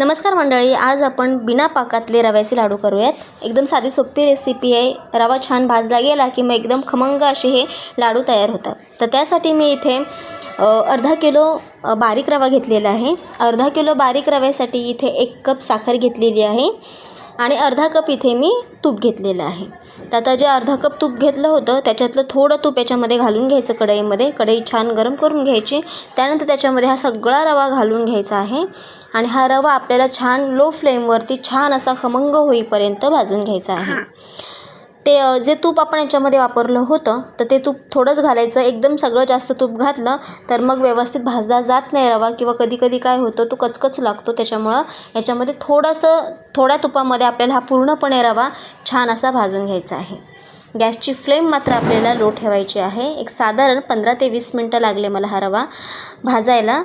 नमस्कार मंडळी आज आपण बिना पाकातले रव्याचे लाडू करूयात. एकदम साधी सोपी रेसिपी आहे. रवा छान भाजला गेला की मग एकदम खमंग असे हे लाडू तयार होतात. तर त्यासाठी मी इथे अर्धा किलो बारीक रवा घेतलेला आहे. अर्धा किलो बारीक रव्यासाठी इथे एक कप साखर घेतलेली आहे. आणि अर्धा कप इथे मी तूप घेतलेलं आहे. तर आता जे अर्धा कप तूप घेतलं होतं त्याच्यातलं थोडं तूप याच्यामध्ये घालून घ्यायचं कढईमध्ये. कढई छान गरम करून घ्यायची. त्यानंतर त्याच्यामध्ये हा सगळा रवा घालून घ्यायचा आहे. आणि हा रवा आपल्याला छान लो फ्लेमवरती छान असा खमंग होईपर्यंत भाजून घ्यायचा आहे. ते जे तूप आपण याच्यामध्ये वापरलं होतं तर ते तूप थोडंच घालायचं. एकदम सगळं जास्त तूप घातलं तर मग व्यवस्थित भाजला जात नाही रवा किंवा कधी कधी काय होतं तो कचकच लागतो त्याच्यामुळं. याच्यामध्ये थोडंसं थोड्या तुपामध्ये आपल्याला हा पूर्णपणे रवा छान असा भाजून घ्यायचा आहे. गॅसची फ्लेम मात्र आपल्याला लो ठेवायची आहे. एक साधारण पंधरा ते वीस मिनटं लागले मला हा रवा भाजायला.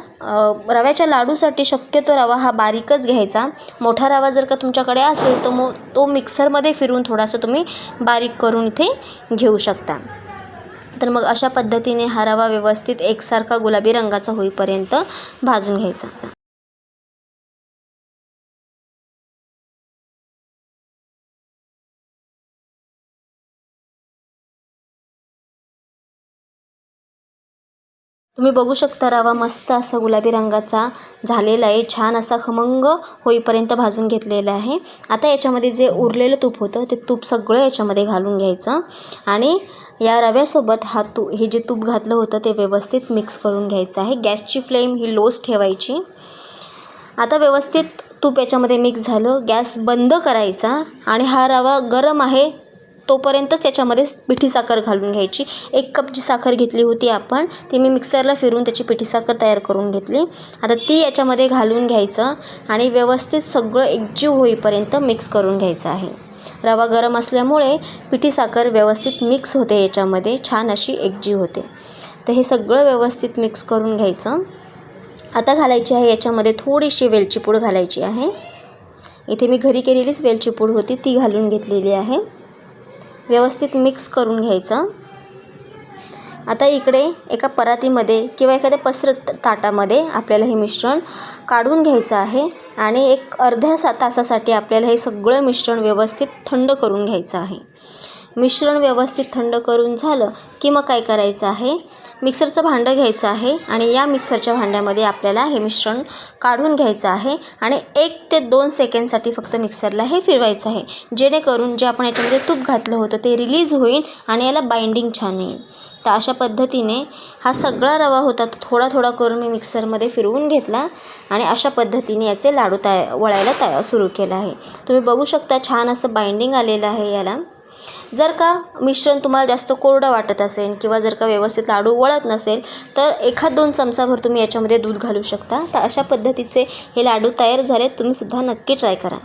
रव्याच्या लाडूसाठी शक्यतो रवा हा बारीकच घ्यायचा. मोठा रवा जर का तुमच्याकडे असेल तो मो तो मिक्सरमध्ये फिरून थोडासा तुम्ही बारीक करून इथे घेऊ शकता. तर मग अशा पद्धतीने हा रवा व्यवस्थित एकसारखा गुलाबी रंगाचा होईपर्यंत भाजून घ्यायचा. तुम्ही बघू शकता रवा मस्त असा गुलाबी रंगाचा झालेला आहे. छान असा खमंग होईपर्यंत भाजून घेतलेला आहे. आता याच्यामध्ये जे उरलेलं तूप होतं ते तूप सगळं याच्यामध्ये घालून घ्यायचं आणि या रव्यासोबत हा तू हे जे तूप घातलं होतं ते व्यवस्थित मिक्स करून घ्यायचं आहे. गॅसची फ्लेम ही लोच ठेवायची. आता व्यवस्थित तूप याच्यामध्ये मिक्स झालं. गॅस बंद करायचा आणि हा रवा गरम आहे तोपर्यंतच याच्यामध्ये पिठी साखर घालून घ्यायची. एक कप जी साखर घेतली होती आपण ती मी मिक्सरला फिरून त्याची पिठी साखर तयार करून घेतली. आता ती याच्यामध्ये घालून घ्यायचं आणि व्यवस्थित सगळं एकजीव होईपर्यंत मिक्स करून घ्यायचं आहे. रवा गरम असल्यामुळे पिठी साखर व्यवस्थित मिक्स होते याच्यामध्ये छान अशी एकजीव होते. तर हे सगळं व्यवस्थित मिक्स करून घ्यायचं. आता घालायची आहे याच्यामध्ये थोडीशी वेलची पूड घालायची आहे. इथे मी घरी केलेलीच वेलची पूड होती ती घालून घेतलेली आहे. व्यवस्थित मिक्स करून घ्यायचं. आता इकडे एका परातीमध्ये किंवा एखाद्या पसरत ताटामध्ये आपल्याला हे मिश्रण काढून घ्यायचं आहे आणि एक अर्ध्या सा तासासाठी आपल्याला हे सगळं मिश्रण व्यवस्थित थंड करून घ्यायचं आहे. मिश्रण व्यवस्थित थंड करून झालं की मग काय करायचं आहे? मिक्सरचं भांडं घ्यायचं आहे आणि या मिक्सरच्या भांड्यामध्ये आपल्याला हे मिश्रण काढून घ्यायचं आहे आणि एक ते दोन सेकंडसाठी फक्त मिक्सरला हे फिरवायचं आहे. जेणेकरून जे आपण याच्यामध्ये तूप घातलं होतं ते रिलीज होईल आणि याला बाइंडिंग छान येईल. तर अशा पद्धतीने हा सगळा रवा होता तो थोडा थोडा करून मी मिक्सरमध्ये फिरवून घेतला आणि अशा पद्धतीने याचे लाडू तया वळायला तया सुरू केला आहे. तुम्ही बघू शकता छान असं बाइंडिंग आलेलं आहे याला. जर का मिश्रण तुम्हाला जास्त कोरडं वाटत असेल किंवा जर का व्यवस्थित लाडू वळत नसेल तर एखाद दोन चमचाभर तुम्ही याच्यामध्ये दूध घालू शकता. तर अशा पद्धतीचे हे लाडू तयार झाले तुम्ही सुद्धा नक्की ट्राय करा.